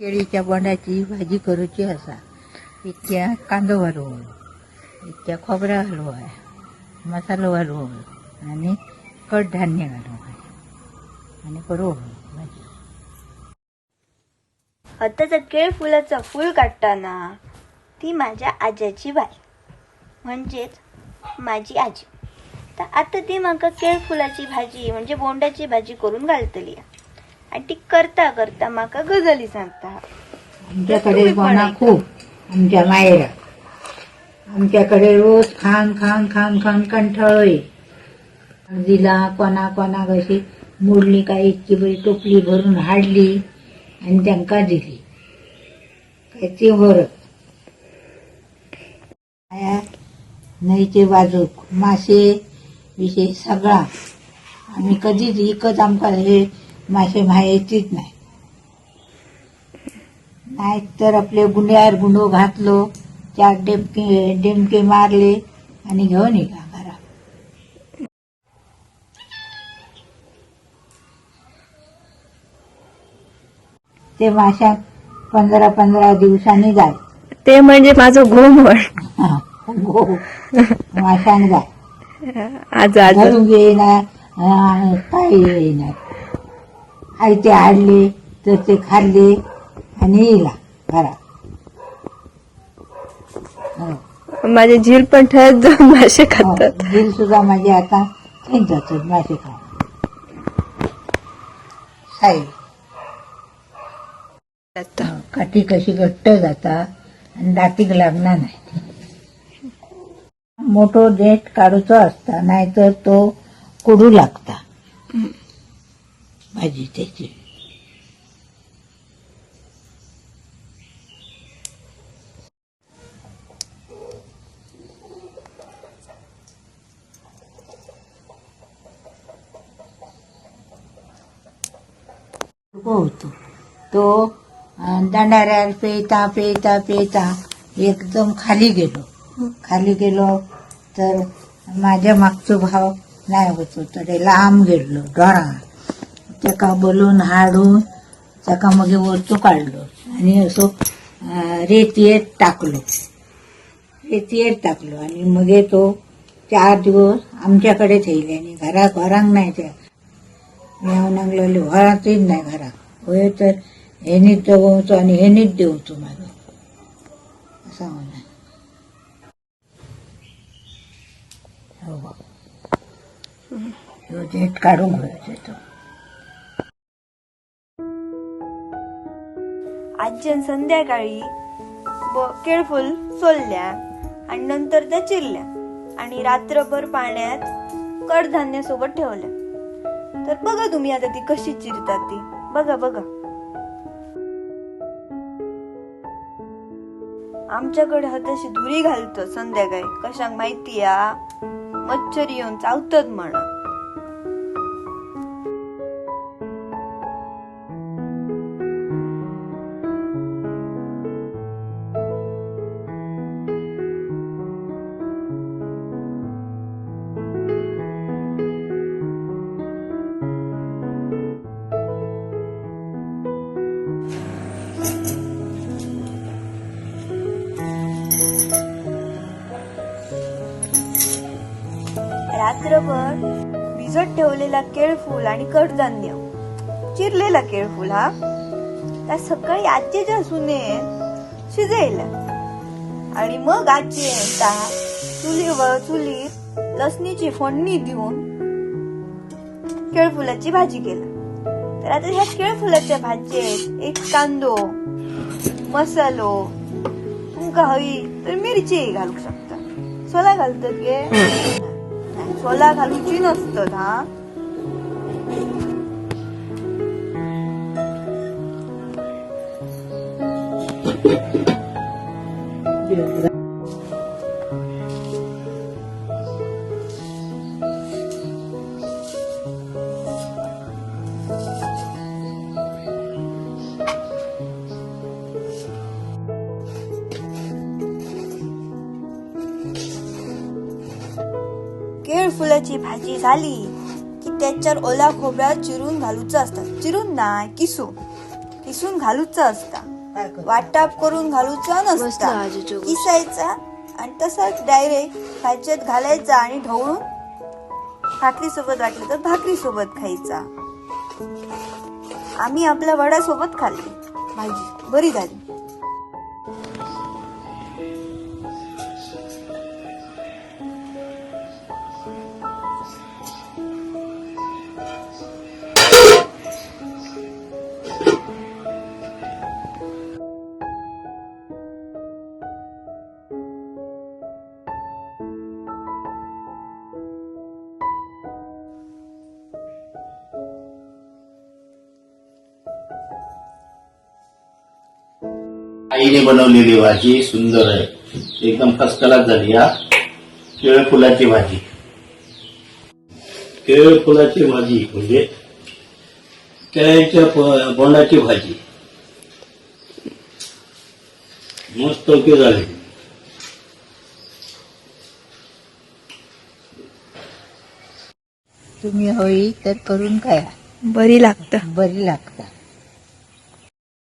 केळीच्या बोंडाची भाजी करूची असा इतक्या कांदो घालून इतक्या खोबरा घालून मसालो घालून आणि कडधान्य घालून आणि करू भाजी. तर केळ फुलाचा फूल काढताना ती माझ्या आज्याची बाई. म्हणजेच माझी आजी. तर आता ती म्हाका केळ फुलाची भाजी म्हणजे बोंडाची भाजी करून घालतली. आणि ती करता करता म्हाका गजाली सांगता. आमच्याकडे बोंडा खूप आमच्या मायरा आमच्याकडे रोज खान खान खान खान कंठाळोय दिला कोणा कोणा कशी मोडली काय इतकी बरी टोपली भरून हाडली आणि त्यांका दिली. काय ती बरं न्हंयचे बाजूक मासे विशेष सगळा. आम्ही कधीच इकत आमकां हे मासे माहितीच नाही. नाहीतर आपले गुंड्यावर गुंडो घातलो चार डेमके डेमके मारले आणि घेऊन निघा घरा ते माशात पंधरा पंधरा दिवसांनी जाय ते म्हणजे माझं घोमळ हो माशांनी जाय आज घरून येईना आई ते हाडले तर ते खाल्ले आणि येला घरा. हो. माझे झील पण ठळत जाऊन मासे खातात. दिल सुद्धा माझे आता जातात मासे खाऊन. साई. काठी कशी घट्ट जाता आणि दातीक लागणार नाही. मोठो देठ काढूचो असता नाहीतर तो कुडू लागता. भाजी त्याची. होतो तो अं, दंडाऱ्यावर पेता पेता पेता एकदम खाली गेलो. खाली गेलो तर माझ्या मागचो भाव नाही होतो तर लांब गेलो डोळा. त्याका बोलून हाडून त्याका मग वरतो काढलो. आणि असो रेतीयेत टाकलो. रेतीयेत टाकलो. आणि मग तो चार दिवस आमच्याकडे थेयले आणि घरा घरांक नाही त्या. मी हांव लागलो घरातच नाही घरात. होय तर हेनीच जगवचो आणि हे नित्य होतो माझं असं म्हणा हो काढून घ्यायचो तो संध्याकाळी केळफुल केळफूल सोलल्या आणि नंतर त्या चिरल्या आणि रात्रभर पाण्यात कडधान्य सोबत ठेवल्या तर बघा तुम्ही आता ती कशी चिरतात ती बघा बघा आमच्याकडे हाताशी धुरी घालत संध्याकाळी. कशाक माहिती या मच्छर येऊन चावतात म्हणा. रात्रभर भिजत ठेवलेला केळफूल आणि कडधान्य. चिरलेला केळफूल हा? त्या सकाळी आजीच्या सुने शिजेल. आणि मग आजी येता चुलीवर चुलीत लसणीची फोडणी देऊन केळफुलाची भाजी केली. तर आता ह्या केळफुलाच्या भाजयेत एक कांदो मसालो तुमका हवी तर मिरची घालू शकता. सोला घालतात गे 我来他陆军的是走他 केळ फुलाची भाजी झाली की त्याच्यावर ओला खोबरा चिरून घालूचं असतं. चिरून नाही किसून. किसून घालूचं असतं? वाटाप करून घालूचा नसता. किसायचा आणि तसाच डायरेक्ट भाज्यात घालायचा आणि ढवळून भाकरी सोबत वाटलं तर भाकरी सोबत खायचा. आम्ही आपल्या वडा सोबत खाल्ली. भाजी. बरी झाली. आईने बनवलेली भाजी सुंदर आहे. एकदम फर्स्ट क्लास झाली हा. केळ फुलाची भाजी. केळ फुलाची भाजी म्हणजे केळ्याच्या बोंडाची भाजी. मस्त ओके झाली. तुम्ही होई तर करून काय बरी लागतं. बरी लागतात.